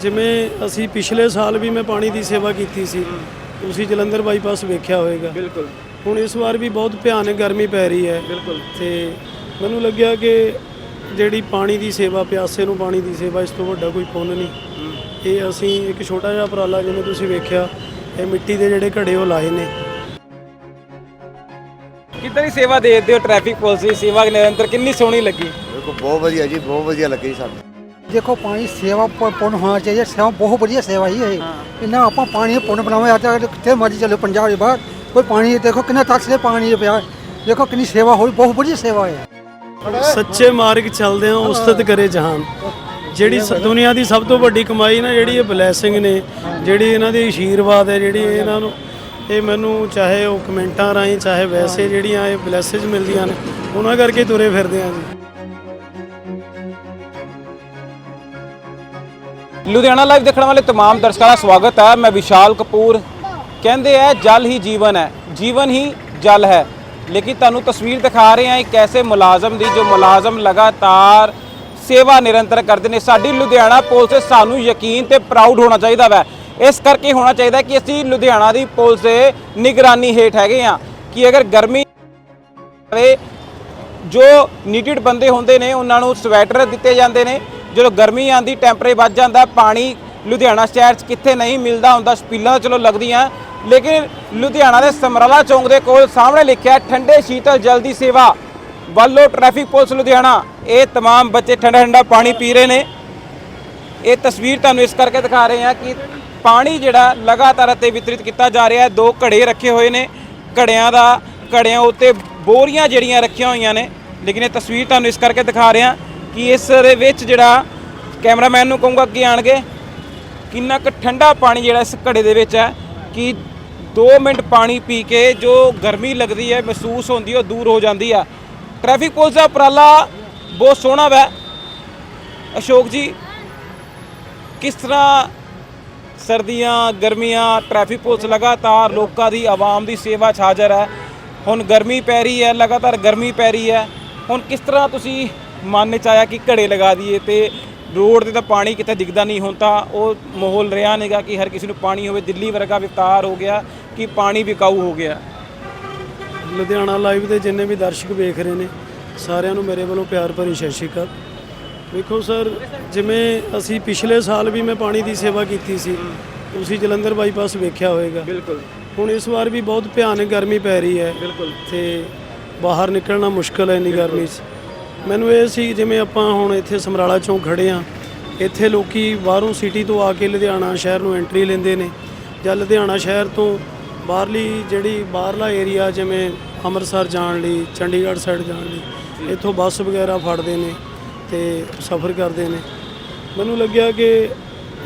ਜਿਵੇਂ ਅਸੀਂ ਪਿਛਲੇ ਸਾਲ ਵੀ ਮੈਂ ਪਾਣੀ ਦੀ ਸੇਵਾ ਕੀਤੀ ਸੀ ਤੁਸੀਂ ਜਲੰਧਰ ਬਾਈਪਾਸ ਵੇਖਿਆ ਹੋਵੇਗਾ। ਬਿਲਕੁਲ। ਹੁਣ ਇਸ ਵਾਰ ਵੀ ਬਹੁਤ ਭਿਆਨਕ ਗਰਮੀ ਪੈ ਰਹੀ ਹੈ। ਬਿਲਕੁਲ। ਤੇ ਮੈਨੂੰ ਲੱਗਿਆ ਕਿ ਜਿਹੜੀ ਪਾਣੀ ਦੀ ਸੇਵਾ ਪਿਆਸੇ ਨੂੰ ਪਾਣੀ ਦੀ ਸੇਵਾ ਇਸ ਤੋਂ ਵੱਡਾ ਕੋਈ ਪੁੰਨ ਨਹੀਂ। ਇਹ ਅਸੀਂ ਇੱਕ ਛੋਟਾ ਜਿਹਾ ਉਪਰਾਲਾ ਜਿਵੇਂ ਤੁਸੀਂ ਵੇਖਿਆ ਇਹ ਮਿੱਟੀ ਦੇ ਜਿਹੜੇ ਘੜੇ ਉਹ ਲਾਏ ਨੇ। ਕਿੱਦਾਂ ਦੀ ਸੇਵਾ ਦੇ ਦਿਓ ਟ੍ਰੈਫਿਕ ਪੁਲਿਸ ਦੀ? ਸੇਵਾ ਨਿਰੰਤਰ ਕਿੰਨੀ ਸੋਹਣੀ ਲੱਗੀ? ਦੇਖੋ ਬਹੁਤ ਵਧੀਆ ਜੀ ਬਹੁਤ ਵਧੀਆ ਲੱਗੀ ਸਾਨੂੰ। ਦੇਖੋ ਪਾਣੀ ਸੇਵਾ ਪੁੰਨ ਹੋਣਾ ਚਾਹੀਦਾ ਸੇਵਾ ਬਹੁਤ ਵਧੀਆ ਸੇਵਾ ਹੀ ਇਹ। ਇੰਨਾ ਆਪਾਂ ਪਾਣੀ ਪੁੰਨ ਬਣਾਵੇ ਅੱਜ ਤੱਕ ਕਿੱਥੇ ਮਰਜ਼ੀ ਚੱਲੋ ਪੰਜਾਬ ਦੇ ਬਾਹਰ ਕੋਈ ਪਾਣੀ ਦੇਖੋ ਕਿੰਨਾ ਤੱਕ ਦੇ ਪਾਣੀ ਪਿਆ। ਦੇਖੋ ਕਿੰਨੀ ਸੇਵਾ ਹੋਈ ਬਹੁਤ ਵਧੀਆ ਸੇਵਾ ਹੈ। ਸੱਚੇ ਮਾਰਗ ਚੱਲਦੇ ਹਾਂ ਉਸਤਤ ਕਰੇ ਜਹਾਨ। ਜਿਹੜੀ ਸ- ਦੁਨੀਆ ਦੀ ਸਭ ਤੋਂ ਵੱਡੀ ਕਮਾਈ ਨਾ ਜਿਹੜੀ ਇਹ ਬਲੇਸਿੰਗ ਨੇ ਜਿਹੜੀ ਇਹਨਾਂ ਦੀ ਆਸ਼ੀਰਵਾਦ ਹੈ ਜਿਹੜੀ ਇਹਨਾਂ ਨੂੰ ਇਹ ਮੈਨੂੰ ਚਾਹੇ ਉਹ ਕਮੈਂਟਾਂ ਰਾਹੀਂ ਚਾਹੇ ਵੈਸੇ ਜਿਹੜੀਆਂ ਇਹ ਬਲੇਸਿੰਗਸ ਮਿਲਦੀਆਂ ਨੇ ਉਹਨਾਂ ਕਰਕੇ ਤੁਰੇ ਫਿਰਦੇ ਹਾਂ ਜੀ। ਲੁਧਿਆਣਾ ਲਾਈਵ ਦੇਖਣ ਵਾਲੇ तमाम ਦਰਸ਼ਕਾਂ ਦਾ ਸਵਾਗਤ ਹੈ ਮੈਂ ਵਿਸ਼ਾਲ ਕਪੂਰ ਕਹਿੰਦੇ ਹੈ ਜਲ ਹੀ ਜੀਵਨ ਹੈ ਜੀਵਨ ਹੀ ਜਲ ਹੈ ਲੇਕਿਨ ਤੁਹਾਨੂੰ ਤਸਵੀਰ ਦਿਖਾ ਰਹੇ ਹਾਂ ਇੱਕ ਐਸੇ ਮੁਲਾਜ਼ਮ ਦੀ ਜੋ ਮੁਲਾਜ਼ਮ ਲਗਾਤਾਰ ਸੇਵਾ ਨਿਰੰਤਰ ਕਰਦੇ ਨੇ ਸਾਡੀ ਲੁਧਿਆਣਾ ਪੁਲਿਸ ਤੇ ਸਾਨੂੰ ਯਕੀਨ ਤੇ ਪ੍ਰਾਊਡ ਹੋਣਾ ਚਾਹੀਦਾ ਵੈ ਇਸ ਕਰਕੇ ਹੋਣਾ ਚਾਹੀਦਾ ਕਿ ਅਸੀਂ ਲੁਧਿਆਣਾ ਦੀ ਪੁਲਿਸ ਦੇ ਨਿਗਰਾਨੀ ਹੇਠ ਹੈਗੇ ਆ ਕਿ ਅਗਰ ਗਰਮੀ ਤੇ ਜੋ ਨੀਡਡ ਬੰਦੇ ਹੁੰਦੇ ਨੇ ਉਹਨਾਂ ਨੂੰ ਸਵੈਟਰ ਦਿੱਤੇ ਜਾਂਦੇ ਨੇ ਜਦੋਂ ਗਰਮੀ ਆਂਦੀ ਟੈਂਪਰੇਚਰ ਵੱਧ ਜਾਂਦਾ ਪਾਣੀ ਲੁਧਿਆਣਾ ਸ਼ਹਿਰ 'ਚ ਕਿੱਥੇ ਨਹੀਂ ਮਿਲਦਾ ਹੁੰਦਾ ਸਪੀਲਾਂ ਚਲੋ ਲੱਗਦੀਆਂ ਲੇਕਿਨ ਲੁਧਿਆਣਾ ਦੇ ਸਮਰਾਲਾ ਚੌਂਕ ਦੇ ਕੋਲ ਸਾਹਮਣੇ ਲਿਖਿਆ ਠੰਡੇ ਸ਼ੀਤਲ ਜਲ ਦੀ ਸੇਵਾ ਵੱਲੋਂ ਟ੍ਰੈਫਿਕ ਪੁਲਿਸ ਲੁਧਿਆਣਾ ਇਹ तमाम ਬੱਚੇ ਠੰਡਾ ਠੰਡਾ ਪਾਣੀ ਪੀ ਰਹੇ ਨੇ ਇਹ ਤਸਵੀਰ ਤੁਹਾਨੂੰ ਇਸ ਕਰਕੇ ਦਿਖਾ ਰਹੇ ਹਾਂ ਕਿ ਪਾਣੀ ਜਿਹੜਾ ਲਗਾਤਾਰ ਅਤੇ ਵਿਤਰਿਤ ਕੀਤਾ ਜਾ ਰਿਹਾ ਹੈ ਦੋ ਘੜੇ ਰੱਖੇ ਹੋਏ ਨੇ ਘੜਿਆਂ ਦਾ ਘੜਿਆਂ ਉੱਤੇ ਬੋਰੀਆਂ ਜਿਹੜੀਆਂ ਰੱਖੀਆਂ ਹੋਈਆਂ ਨੇ ਲੇਕਿਨ ਇਹ ਤਸਵੀਰ ਤੁਹਾਨੂੰ ਇਸ ਕਰਕੇ ਦਿਖਾ ਰਹੇ ਹਾਂ ਕਿ ਇਸ ਦੇ ਵਿੱਚ ਜਿਹੜਾ ਕੈਮਰਾਮੈਨ ਨੂੰ ਕਹੂੰਗਾ ਅੱਗੇ ਆਣਗੇ ਕਿੰਨਾ ਕੁ ਠੰਡਾ ਪਾਣੀ ਜਿਹੜਾ ਇਸ ਘੜੇ ਦੇ ਵਿੱਚ ਹੈ, ਕਿ 2 ਮਿੰਟ ਪਾਣੀ ਪੀ ਕੇ ਜੋ ਗਰਮੀ ਲੱਗਦੀ ਹੈ, ਮਹਿਸੂਸ ਹੁੰਦੀ ਹੈ, ਉਹ ਦੂਰ ਹੋ ਜਾਂਦੀ ਆ। ਟ੍ਰੈਫਿਕ ਪੁਲਿਸ ਦਾ ਉਪਰਾਲਾ ਬਹੁਤ ਸੋਹਣਾ ਵੈ। ਅਸ਼ੋਕ ਜੀ, ਕਿਸ ਤਰ੍ਹਾਂ ਸਰਦੀਆਂ ਗਰਮੀਆਂ, ਟ੍ਰੈਫਿਕ ਪੁਲਿਸ ਲਗਾਤਾਰ ਲੋਕਾਂ ਦੀ ਆਵਾਮ ਦੀ ਸੇਵਾ 'ਚ ਹਾਜ਼ਰ ਹੈ। ਹੁਣ ਗਰਮੀ ਪੈ ਰਹੀ ਹੈ, ਲਗਾਤਾਰ ਗਰਮੀ ਪੈ ਰਹੀ ਹੈ। ਹੁਣ ਕਿਸ ਤਰ੍ਹਾਂ ਤੁਸੀਂ ਮਨ 'ਚ ਆਇਆ ਕਿ ਘੜੇ ਲਗਾ ਦਈਏ ਤੇ ਰੋਡ ਤੇ ਤਾਂ ਪਾਣੀ ਕਿਤੇ ਦਿਖਦਾ ਨਹੀਂ ਹੁਣ ਤਾਂ ਉਹ ਮਾਹੌਲ ਰਿਹਾ ਨਹੀਂਗਾ ਕਿ ਹਰ ਕਿਸੇ ਨੂੰ ਪਾਣੀ ਹੋਵੇ ਦਿੱਲੀ ਵਰਗਾ ਵਿਸਤਾਰ ਹੋ ਗਿਆ ਕਿ ਪਾਣੀ ਵਿਕਾਊ ਹੋ ਗਿਆ। ਲੁਧਿਆਣਾ ਲਾਈਵ ਦੇ ਜਿੰਨੇ ਵੀ ਦਰਸ਼ਕ ਵੇਖ ਰਹੇ ਨੇ ਸਾਰਿਆਂ ਨੂੰ ਮੇਰੇ ਵੱਲੋਂ ਪਿਆਰ ਭਰੀ ਸਤਿ ਸ਼੍ਰੀ ਅਕਾਲ। ਵੇਖੋ ਸਰ ਜਿਵੇਂ ਅਸੀਂ ਪਿਛਲੇ ਸਾਲ ਵੀ ਮੈਂ ਪਾਣੀ ਦੀ ਸੇਵਾ ਕੀਤੀ ਸੀ ਤੁਸੀਂ ਜਲੰਧਰ ਬਾਈਪਾਸ ਵੇਖਿਆ ਹੋਵੇਗਾ। ਬਿਲਕੁਲ। ਹੁਣ ਇਸ ਵਾਰ ਵੀ ਬਹੁਤ ਭਿਆਨਕ ਗਰਮੀ ਪੈ ਰਹੀ ਹੈ ਬਿਲਕੁਲ। ਤੇ ਬਾਹਰ ਨਿਕਲਣਾ ਮੁਸ਼ਕਲ ਹੈ ਇੰਨੀ ਗਰਮੀ 'ਚ। ਮੈਨੂੰ ਇਹ ਸੀ ਜਿਵੇਂ ਆਪਾਂ ਹੁਣ ਇੱਥੇ ਸਮਰਾਲਾ ਚੌਂਕ ਖੜੇ ਆ ਇੱਥੇ ਲੋਕੀ ਬਾਹਰੋਂ ਸਿਟੀ ਤੋਂ ਆ ਕੇ ਲੁਧਿਆਣਾ ਸ਼ਹਿਰ ਨੂੰ ਐਂਟਰੀ ਲੈਂਦੇ ਨੇ। ਜਾਂ ਲੁਧਿਆਣਾ ਸ਼ਹਿਰ ਤੋਂ ਬਾਹਰਲੀ ਜਿਹੜੀ ਬਾਹਰਲਾ ਏਰੀਆ ਜਿਵੇਂ ਅੰਮ੍ਰਿਤਸਰ ਜਾਣ ਲਈ ਚੰਡੀਗੜ੍ਹ ਸਾਈਡ ਜਾਣ ਲਈ ਇੱਥੋਂ ਬੱਸ ਵਗੈਰਾ ਫੜਦੇ ਨੇ ਤੇ ਸਫ਼ਰ ਕਰਦੇ ਨੇ। ਮੈਨੂੰ ਲੱਗਿਆ ਕਿ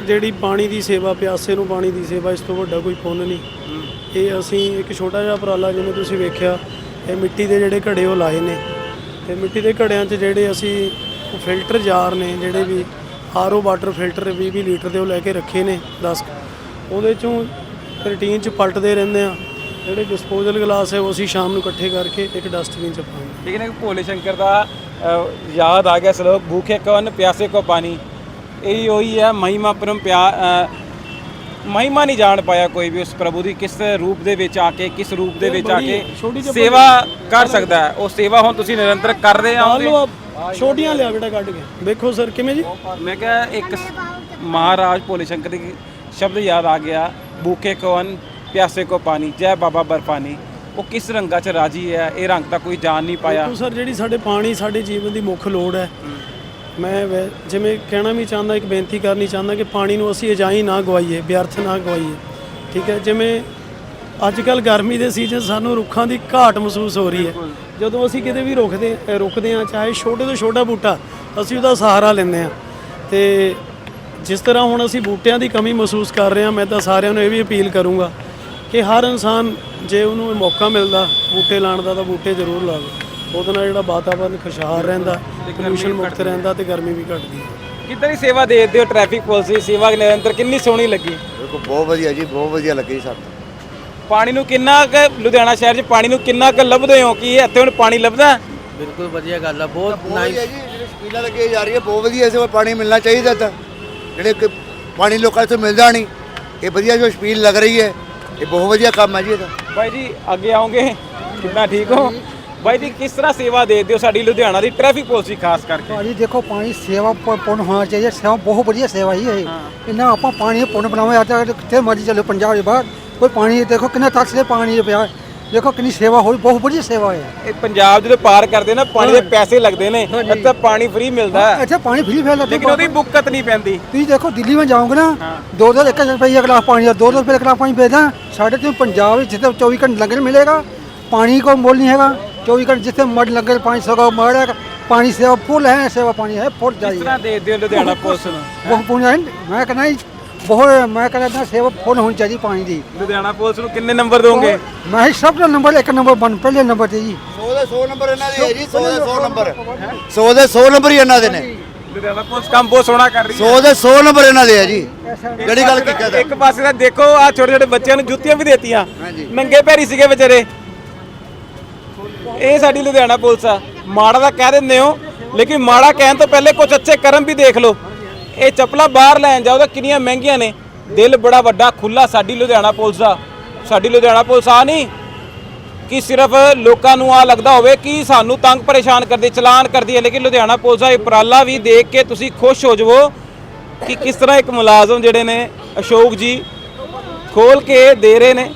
ਜਿਹੜੀ ਪਾਣੀ ਦੀ ਸੇਵਾ ਪਿਆਸੇ ਨੂੰ ਪਾਣੀ ਦੀ ਸੇਵਾ ਇਸ ਤੋਂ ਵੱਡਾ ਕੋਈ ਪੁੰਨ ਨਹੀਂ। ਇਹ ਅਸੀਂ ਇੱਕ ਛੋਟਾ ਜਿਹਾ ਉਪਰਾਲਾ ਜਿਵੇਂ ਤੁਸੀਂ ਵੇਖਿਆ ਇਹ ਮਿੱਟੀ ਦੇ ਜਿਹੜੇ ਘੜੇ ਉਹ ਲਾਏ ਨੇ। ਤੇ ਮਿੱਟੀ ਦੇ ਘੜਿਆਂ 'ਚ ਜਿਹੜੇ ਅਸੀਂ ਫਿਲਟਰ ਜਾਰ ਨੇ ਜਿਹੜੇ ਵੀ ਆਰਓ ਵਾਟਰ ਫਿਲਟਰ 20 20 ਲੀਟਰ ਦੇ ਉਹ ਲੈ ਕੇ ਰੱਖੇ ਨੇ 10 ਉਹਦੇ ਚੋਂ ਰੂਟੀਨ 'ਚ ਪਲਟਦੇ ਰਹਿੰਦੇ ਆ। ਜਿਹੜੇ ਡਿਸਪੋਜ਼ਲ ਗਲਾਸ ਹੈ ਉਹ ਅਸੀਂ ਸ਼ਾਮ ਨੂੰ ਇਕੱਠੇ ਕਰਕੇ ਇੱਕ ਡਸਟਬਿਨ 'ਚ ਪਾਉਂਦੇ ਲੇਕਿਨ ਇੱਕ ਭੋਲੇ ਸ਼ੰਕਰ ਦਾ ਅ, ਯਾਦ ਆ ਗਿਆ ਸਲੋਕ ਭੂਖੇ ਕਵਨ ਪਿਆਸੇ ਕੋ ਪਾਣੀ। ਇਹੀ ਉਹੀ ਹੈ ਮਹਿਮਾ ਪਰਮ ਪਿਆ ਅ, ਮਹਿਮਾ ਨਹੀਂ ਜਾਣ ਪਾਇਆ ਕੋਈ ਵੀ ਉਸ ਪ੍ਰਭੂ ਦੀ ਕਿਸ ਰੂਪ ਦੇ ਵਿੱਚ ਆ ਕੇ ਕਿਸ ਰੂਪ ਦੇ ਵਿੱਚ ਆ ਕੇ ਸੇਵਾ ਕਰ ਸਕਦਾ ਹੈ। ਉਹ ਸੇਵਾ ਹੁਣ ਤੁਸੀਂ ਨਿਰੰਤਰ ਕਰ ਰਹੇ ਆਪ ਛੋਟੀਆਂ ਲਿਆ ਬੇਟਾ ਕੱਢ ਕੇ। ਵੇਖੋ ਸਰ ਕਿਵੇਂ ਜੀ? ਮੈਂ ਕਿਹਾ ਇੱਕ ਮਹਾਰਾਜ ਭੋਲੇ ਸ਼ੰਕਰ ਦੀ ਸ਼ਬਦ ਯਾਦ ਆ ਗਿਆ। ਭੂਖੇ ਕਵਨ ਪਿਆਸੇ ਕੋ ਪਾਣੀ ਜੈ ਬਾਬਾ ਬਰਫਾਨੀ। ਉਹ ਕਿਸ ਰੰਗਾਂ 'ਚ ਰਾਜੀ ਹੈ? ਇਹ ਰੰਗ ਤਾਂ ਕੋਈ ਜਾਣ ਨਹੀਂ ਪਾਇਆ। ਸਰ ਜਿਹੜੀ ਸਾਡੇ ਪਾਣੀ ਸਾਡੇ ਜੀਵਨ ਦੀ ਮੁੱਖ ਲੋੜ ਹੈ। ਮੈਂ ਵੈ- ਜਿਵੇਂ ਕਹਿਣਾ ਵੀ ਚਾਹੁੰਦਾ ਇੱਕ ਬੇਨਤੀ ਕਰਨੀ ਚਾਹੁੰਦਾ ਕਿ ਪਾਣੀ ਨੂੰ ਅਸੀਂ ਅਜਾਈ ਨਾ ਗਵਾਈਏ ਵਿਅਰਥ ਨਾ ਗਵਾਈਏ। ਠੀਕ ਹੈ ਜਿਵੇਂ ਅੱਜ ਕੱਲ ਗਰਮੀ ਦੇ ਸੀਜ਼ਨ ਸਾਨੂੰ ਰੁੱਖਾਂ ਦੀ ਘਾਟ ਮਹਿਸੂਸ ਹੋ ਰਹੀ ਹੈ। ਜਦੋਂ ਅਸੀਂ ਕਿਤੇ ਵੀ ਰੁਕਦੇ ਅ, ਰੁਕਦੇ ਹਾਂ ਚਾਹੇ ਛੋਟੇ ਤੋਂ ਛੋਟਾ ਬੂਟਾ ਅਸੀਂ ਉਹਦਾ ਸਹਾਰਾ ਲੈਂਦੇ ਹਾਂ। ਤੇ ਜਿਸ ਤਰ੍ਹਾਂ ਹੁਣ ਅਸੀਂ ਬੂਟਿਆਂ ਦੀ ਕਮੀ ਮਹਿਸੂਸ ਕਰ ਰਹੇ ਹਾਂ ਮੈਂ ਤਾਂ ਸਾਰਿਆਂ ਨੂੰ ਇਹ ਵੀ ਅਪੀਲ ਕਰੂੰਗਾ ਕਿ ਹਰ ਇਨਸਾਨ ਜੇ ਉਹਨੂੰ ਮੌਕਾ ਮਿਲਦਾ ਬੂਟੇ ਲਾਉਣ ਦਾ ਤਾਂ ਬੂਟੇ ਜ਼ਰੂਰ ਲਾਵੇ। ਉਹਦੇ ਨਾਲ ਜਿਹੜਾ ਵਾਤਾਵਰਨ ਖੁਸ਼ਹਾਲ ਰਹਿੰਦਾ ਪੋਲੂਸ਼ਨ ਮੁਕਤ ਰਹਿੰਦਾ ਤੇ ਗਰਮੀ ਵੀ ਘਟਦੀ ਹੈ। ਕਿੱਦਾਂ ਦੀ ਸੇਵਾ ਦੇ ਦਿਓ ਟ੍ਰੈਫਿਕ ਪੁਲਿਸ ਦੀ ਸੇਵਾ ਨਿਰੰਤਰ ਕਿੰਨੀ ਸੋਹਣੀ ਲੱਗੀ? ਦੇਖੋ ਬਹੁਤ ਵਧੀਆ ਜੀ ਬਹੁਤ ਵਧੀਆ ਲੱਗੀ ਸਾਨੂੰ। ਪਾਣੀ ਨੂੰ ਕਿੰਨਾ ਕੁ ਲੁਧਿਆਣਾ ਸ਼ਹਿਰ 'ਚ ਪਾਣੀ ਨੂੰ ਕਿੰਨਾ ਕੁ ਲੱਭਦੇ ਹੋ ਕਿ ਇੱਥੇ ਹੁਣ ਪਾਣੀ ਲੱਭਦਾ? ਬਿਲਕੁਲ ਵਧੀਆ ਗੱਲ ਆ ਬਹੁਤ ਵਧੀਆ ਜੀ ਜਿਹੜੇ ਸਕੀਲਾਂ ਲੱਗੇ ਜਾ ਰਹੀ ਹੈ ਬਹੁਤ ਵਧੀਆ ਇਸੇ ਪਾਣੀ ਮਿਲਣਾ ਚਾਹੀਦਾ ਤਾਂ। ਜਿਹੜੇ ਕਿ ਪਾਣੀ ਲੋਕਾਂ ਤੋਂ ਮਿਲਦਾ ਨਹੀਂ ਇਹ ਵਧੀਆ ਜੋ ਛਪੀਲ ਲੱਗ ਰਹੀ ਹੈ ਇਹ ਬਹੁਤ ਵਧੀਆ ਕੰਮ ਹੈ ਜੀ ਇਹਦਾ। ਬਾਈ ਜੀ ਅੱਗੇ ਆਉਂਗੇ ਕਿੰਨਾ ਠੀਕ ਹੋ? ਬਾਈ ਜੀ ਕਿਸ ਤਰ੍ਹਾਂ ਸੇਵਾ ਦੇ ਦਿਓ ਸਾਡੀ ਲੁਧਿਆਣਾ ਦੀ ਟ੍ਰੈਫਿਕ ਪੁਲਿਸ ਖਾਸ ਕਰਕੇ? ਭਾਜੀ ਦੇਖੋ ਪਾਣੀ ਸੇਵਾ ਪ- ਪੁੰਨ ਹੋਣਾ ਚਾਹੀਦਾ ਸੇਵਾ ਬਹੁਤ ਵਧੀਆ ਸੇਵਾ ਹੀ ਇਹ। ਇੰਨਾ ਆਪਾਂ ਪਾਣੀ ਪੁੰਨ ਬਣਾਵੇ ਅੱਜ ਕਿੱਥੇ ਮਰਜ਼ੀ ਚੱਲੋ ਪੰਜਾਬ ਦੇ ਬਾਹਰ। ਕੋਈ ਪਾਣੀ ਦੇਖੋ ਕਿੰਨਾ ਤੱਕ ਦੇ ਪਾਣੀ ਪਿਆ। ਦੇਖੋ ਕਿੰਨੀ ਸੇਵਾ ਹੋਈ ਬਹੁਤ ਵਧੀਆ ਸੇਵਾ ਹੈ। ਇਹ ਪੰਜਾਬ ਜਦੋਂ ਪਾਰ ਕਰਦੇ ਨਾ ਪਾਣੀ ਦੇ ਪੈਸੇ ਲੱਗਦੇ ਨੇ ਹਾਂਜੀ। ਇੱਥੇ ਪਾਣੀ ਫ੍ਰੀ ਮਿਲਦਾ। ਹੈ ਇੱਥੇ ਪਾਣੀ ਫ੍ਰੀ ਫੈਲ ਲੇਕਿਨ ਉਹਦੀ ਬੁੱਕਤ ਨਹੀਂ ਪੈਂਦੀ। ਤੁਸੀਂ ਦੇਖੋ ਦਿੱਲੀ ਵਿੱਚ ਜਾਓਗੇ ਨਾ। ਦੋ ਦੋ ਇੱਕ ਰੁਪਈਆ ਗਲਾਸ ਪਾਣੀ ਦਾ ਦੋ ਦੋ ਰੁਪਏ ਗਲਾਸ ਪਾਣੀ ਵੇਚਦਾ ਸਾਡੇ ਤੇ ਪੰਜਾਬ ਵਿੱਚ ਜਿੱਥੇ 24 ਘੰਟੇ ਲੰਗਰ ਮਿਲੇਗਾ ਪਾਣੀ ਕੋਈ ਮੁੱਲ ਨਹੀਂ ਹੈਗਾ। 24 ਘੰਟੇ ਜਿੱਥੇ ਮੜ ਲੰਗਰ ਪਾਣੀ ਸਗਾ ਮੜ ਹੈ ਪਾਣੀ ਸੇਵਾ ਫੁੱਲ ਹੈ ਸੇਵਾ ਪਾਣੀ ਹੈ ਫੁੱਲ ਕਿਸ ਜਾਈ ਤਰ੍ਹਾਂ ਦੇ ਦਿਓ ਲੁਧਿਆਣਾ ਪੁਲਿਸ ਨੂੰ ਬਹੁਤ ਹੈ ਮੈਂ ਕਹਿੰਦਾ ਜੀ, ਬਹੁਤ ਮੈਂ ਕਹਿੰਦਾ ਸੇਵਾ ਫੁੱਲ ਹੋਣੀ ਚਾਹੀਦੀ ਪਾਣੀ ਦੀ ਲੁਧਿਆਣਾ ਪੁਲਿਸ ਨੂੰ ਕਿੰਨੇ ਨੰਬਰ ਦੋਗੇ ਮੈਂ ਹੀ ਸਭ ਤੋਂ ਨੰਬਰ ਇੱਕ ਨੰਬਰ ਬਣ ਪਹਿਲੇ ਨੰਬਰ ਤੇ ਜੀ 100 ਦੇ 100 ਨੰਬਰ ਇਹਨਾਂ ਦੇ ਹੈ ਜੀ 100 ਦੇ 100 ਨੰਬਰ 100 ਦੇ 100 ਨੰਬਰ ਹੀ ਇਹਨਾਂ ਦੇ ਨੇ ਲੁਧਿਆਣਾ ਪੁਲਿਸ ਕੰਮ ਬਹੁਤ ਸੋਹਣਾ ਕਰ ਰਹੀ ਹੈ 100 ਦੇ 100 ਨੰਬਰ ਇਹਨਾਂ ਦੇ ਹੈ ਜੀ ਜਿਹੜੀ ਗੱਲ ਕੀ ਕਹਦਾ ਇੱਕ ਪਾਸੇ ਦਾ ਦੇਖੋ ਆ ਛੋਟੇ ਛੋਟੇ ਬੱਚਿਆਂ ਨੂੰ ਜੁੱਤੀਆਂ ਵੀ ਦੇਤੀਆਂ ਹਾਂਜੀ। ਨੰਗੇ ਪੈਰੀ ਸੀਗੇ ਵਿਚਾਰੇ ਇਹ ਸਾਡੀ ਲੁਧਿਆਣਾ ਪੁਲਿਸ ਆ। ਮਾੜਾ ਤਾਂ ਕਹਿ ਦਿੰਦੇ ਹੋ, ਲੇਕਿਨ ਮਾੜਾ ਕਹਿਣ ਤੋਂ ਪਹਿਲੇ ਕੁਝ ਅੱਛੇ ਕਰਮ ਵੀ ਦੇਖ ਲਓ। ਇਹ ਚੱਪਲਾਂ ਬਾਹਰ ਲੈਣ ਜਾਓ ਤਾਂ ਕਿੰਨੀਆਂ ਮਹਿੰਗੀਆਂ ਨੇ। ਦਿਲ ਬੜਾ ਵੱਡਾ ਖੁੱਲਾ ਸਾਡੀ ਲੁਧਿਆਣਾ ਪੁਲਿਸ ਦਾ ਸਾਡੀ ਲੁਧਿਆਣਾ ਪੁਲਿਸ ਆ ਨਹੀਂ ਕਿ ਸਿਰਫ ਲੋਕਾਂ ਨੂੰ ਆ ਲੱਗਦਾ ਹੋਵੇ ਕਿ ਸਾਨੂੰ ਤੰਗ ਪਰੇਸ਼ਾਨ ਕਰਦੀ, ਚਲਾਨ ਕਰਦੀ ਹੈ। ਲੇਕਿਨ ਲੁਧਿਆਣਾ ਪੁਲਿਸ ਦਾ ਇਹ ਉਪਰਾਲਾ ਵੀ ਦੇਖ ਕੇ ਤੁਸੀਂ ਖੁਸ਼ ਹੋ ਜਾਵੋ ਕਿ ਕਿਸ ਤਰ੍ਹਾਂ ਇੱਕ ਮੁਲਾਜ਼ਮ ਜਿਹੜੇ ਨੇ, ਅਸ਼ੋਕ ਜੀ ਖੋਲ ਕੇ ਦੇ ਰਹੇ ਨੇ।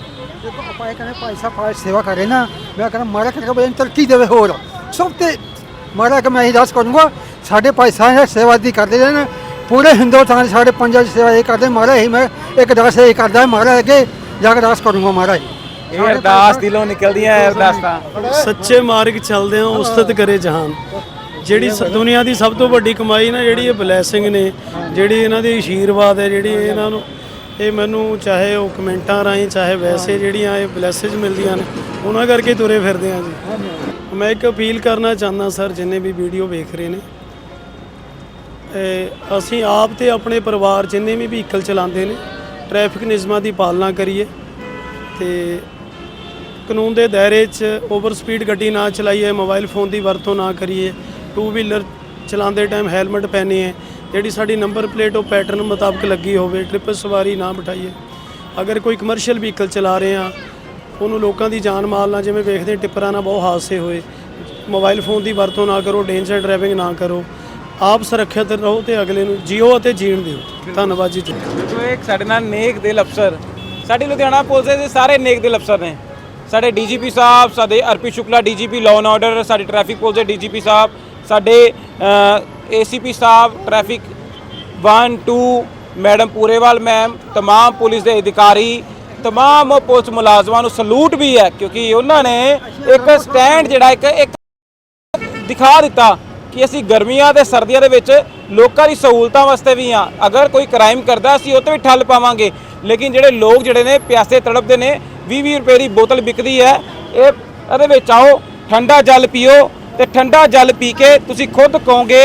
ਦੇਖੋ ਆਪਾਂ ਇਹ ਕਹਿੰਦੇ ਭਾਈ ਸਾਹਿਬ ਭਾਈ ਸੇਵਾ ਕਰੇ ਨਾ ਮੈਂ ਕਹਿੰਦਾ ਮਾਰਾ ਕਰਕੇ ਬਈ ਤਰੱਕੀ ਦੇਵੇ ਹੋਰ। ਸਭ ਤੇ ਮਾਰਾ ਕਿ ਮੈਂ ਇਹ ਦੱਸ ਕਰੂੰਗਾ ਸਾਡੇ ਭਾਈ ਸਾਹਿਬ ਸੇਵਾ ਦੀ ਕਰਦੇ ਨੇ ਪੂਰੇ ਹਿੰਦੁਸਤਾਨ ਸਾਡੇ ਪੰਜਾਬ 'ਚ ਸੇਵਾ ਇਹ ਕਰਦੇ ਮਾਰਾ ਹੀ ਮੈਂ ਇੱਕ ਦਸ ਇਹ ਕਰਦਾ ਮਾਰਾ ਅੱਗੇ ਜਾ ਕੇ ਅਰਦਾਸ ਕਰੂੰਗਾ ਮਾਰਾ ਇਹ ਅਰਦਾਸ ਦਿਲੋਂ ਨਿਕਲਦੀਆਂ ਇਹ ਅਰਦਾਸਾਂ। ਸੱਚੇ ਮਾਰਗ ਚੱਲਦੇ ਆ ਉਸਤਤ ਕਰੇ ਜਹਾਨ। ਜਿਹੜੀ ਦੁਨੀਆ ਦੀ ਸਭ ਤੋਂ ਵੱਡੀ ਕਮਾਈ ਨਾ ਜਿਹੜੀ ਇਹ ਬਲੇਸਿੰਗ ਨੇ ਜਿਹੜੀ ਇਹਨਾਂ ਦੀ ਆਸ਼ੀਰਵਾਦ ਹੈ ਜਿਹੜੀ ਇਹਨਾਂ ਨੂੰ ਇਹ ਮੈਨੂੰ ਚਾਹੇ ਉਹ ਕਮੈਂਟਾਂ ਰਾਹੀਂ ਚਾਹੇ ਵੈਸੇ ਜਿਹੜੀਆਂ ਇਹ ਬਲੇਸਿੰਗਸ ਮਿਲਦੀਆਂ ਨੇ ਉਹਨਾਂ ਕਰਕੇ ਤੁਰੇ ਫਿਰਦੇ ਆ ਜੀ। ਮੈਂ ਇੱਕ ਅਪੀਲ ਕਰਨਾ ਚਾਹੁੰਦਾ ਸਰ ਜਿੰਨੇ ਵੀ ਵੀਡੀਓ ਵੇਖ ਰਹੇ ਨੇ ਅਸੀਂ ਆਪ ਤੇ ਆਪਣੇ ਪਰਿਵਾਰ ਜਿੰਨੇ ਵੀ ਵਹੀਕਲ ਚਲਾਉਂਦੇ ਨੇ ਟ੍ਰੈਫਿਕ ਨਿਯਮਾਂ ਦੀ ਪਾਲਣਾ ਕਰੀਏ ਤੇ ਕਾਨੂੰਨ ਦੇ ਦਾਇਰੇ 'ਚ ਓਵਰ ਸਪੀਡ ਗੱਡੀ ਨਾ ਚਲਾਈਏ ਮੋਬਾਈਲ ਫੋਨ ਦੀ ਵਰਤੋਂ ਨਾ ਕਰੀਏ ਟੂ ਵੀਲਰ ਚਲਾਉਂਦੇ ਟਾਈਮ ਹੈਲਮਟ ਪਹਿਨੀਏ ਜਿਹੜੀ ਸਾਡੀ ਨੰਬਰ ਪਲੇਟ ਉਹ ਪੈਟਰਨ ਮੁਤਾਬਕ ਲੱਗੀ ਹੋਵੇ, ਟ੍ਰਿਪਲ ਸਵਾਰੀ ਨਾ ਬਿਠਾਈਏ। ਅਗਰ ਕੋਈ ਕਮਰਸ਼ੀਅਲ ਵਹੀਕਲ ਚਲਾ ਰਹੇ ਆ ਉਹਨੂੰ ਲੋਕਾਂ ਦੀ ਜਾਨ ਮਾਲ ਨਾਲ ਜਿਵੇਂ ਵੇਖਦੇ ਟਿੱਪਰਾਂ ਨਾਲ ਬਹੁਤ ਹਾਦਸੇ ਹੋਏ। ਮੋਬਾਈਲ ਫੋਨ ਦੀ ਵਰਤੋਂ ਨਾ ਕਰੋ ਡੇਂਜਰ ਡਰਾਈਵਿੰਗ ਨਾ ਕਰੋ। ਆਪ ਸੁਰੱਖਿਅਤ ਰਹੋ ਤੇ ਅਗਲੇ ਨੂੰ ਜੀਓ ਅਤੇ ਜੀਣ ਦਿਓ। ਧੰਨਵਾਦ ਜੀ ਦੇਖੋ ਇੱਕ ਸਾਡੇ ਨਾਲ ਨੇਕ ਦਿਲ ਅਫਸਰ। ਸਾਡੀ ਲੁਧਿਆਣਾ ਪੁਲਿਸ ਦੇ ਸਾਰੇ ਨੇਕ ਦਿਲ ਅਫਸਰ ਨੇ। ਸਾਡੇ ਡੀਜੀਪੀ ਸਾਹਿਬ, ਸਾਡੇ RP Shukla, DGP law and order ਸਾਡੇ ਟ੍ਰੈਫਿਕ ਪੁਲਿਸ ਦੇ ਡੀਜੀਪੀ ਸਾਹਿਬ, ਸਾਡੇ ਏਸੀਪੀ ਸਾਹਿਬ ਟ੍ਰੈਫਿਕ 1 2 ਮੈਡਮ ਪੂਰੇਵਾਲ ਮੈਮ तमाम ਪੁਲਿਸ ਦੇ ਅਧਿਕਾਰੀ तमाम ਪੁਲਿਸ ਮੁਲਾਜ਼ਮਾਂ ਨੂੰ ਸਲੂਟ ਵੀ ਹੈ ਕਿਉਂਕਿ ਉਹਨਾਂ ਨੇ ਇੱਕ ਸਟੈਂਡ ਜਿਹੜਾ ਇੱਕ ਇੱਕ ਦਿਖਾ ਦਿੱਤਾ ਕਿ ਅਸੀਂ ਗਰਮੀਆਂ ਤੇ ਸਰਦੀਆਂ ਦੇ ਵਿੱਚ ਲੋਕਾਂ ਦੀ ਸਹੂਲਤਾਂ ਵਾਸਤੇ ਵੀ ਆ ਅਗਰ ਕੋਈ ਕ੍ਰਾਈਮ ਕਰਦਾ ਅਸੀਂ ਉਹ ਤੇ ਵੀ ਠੱਲ ਪਾਵਾਂਗੇ ਲੇਕਿਨ ਜਿਹੜੇ ਲੋਕ ਜਿਹੜੇ ਨੇ ਪਿਆਸੇ ਤੜਪਦੇ ਨੇ 20-20 ਰੁਪਏ ਦੀ ਬੋਤਲ ਵਿਕਦੀ ਹੈ ਇਹ ਇਹਦੇ ਵਿੱਚ ਆਓ ਠੰਡਾ ਜਲ ਪੀਓ ਤੇ ਠੰਡਾ ਜਲ ਪੀ ਕੇ ਤੁਸੀਂ ਖੁਦ ਕਹੋਗੇ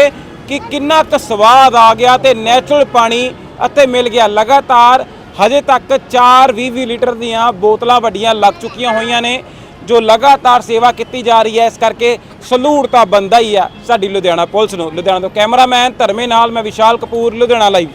ਕਿ ਕਿੰਨਾ ਕੁ ਸਵਾਦ ਆ ਗਿਆ ਤੇ ਨੈਚੁਰਲ ਪਾਣੀ ਅਤੇ ਮਿਲ ਗਿਆ। ਲਗਾਤਾਰ ਹਜੇ ਤੱਕ 4 20 ਲੀਟਰ ਦੀਆਂ ਬੋਤਲਾਂ ਵੱਡੀਆਂ ਲੱਗ ਚੁੱਕੀਆਂ ਹੋਈਆਂ ਨੇ, ਜੋ ਲਗਾਤਾਰ ਸੇਵਾ ਕੀਤੀ ਜਾ ਰਹੀ ਹੈ। ਇਸ ਕਰਕੇ ਸਲੂਟ ਤਾਂ ਬੰਦਾ ਹੀ ਆ। ਸਾਡੀ ਲੁਧਿਆਣਾ ਪੁਲਿਸ ਨੂੰ। ਲੁਧਿਆਣਾ ਤੋਂ ਕੈਮਰਾਮੈਨ ਧਰਮੇ ਨਾਲ ਮੈਂ ਵਿਸ਼ਾਲ ਕਪੂਰ, ਲੁਧਿਆਣਾ ਲਾਈਵ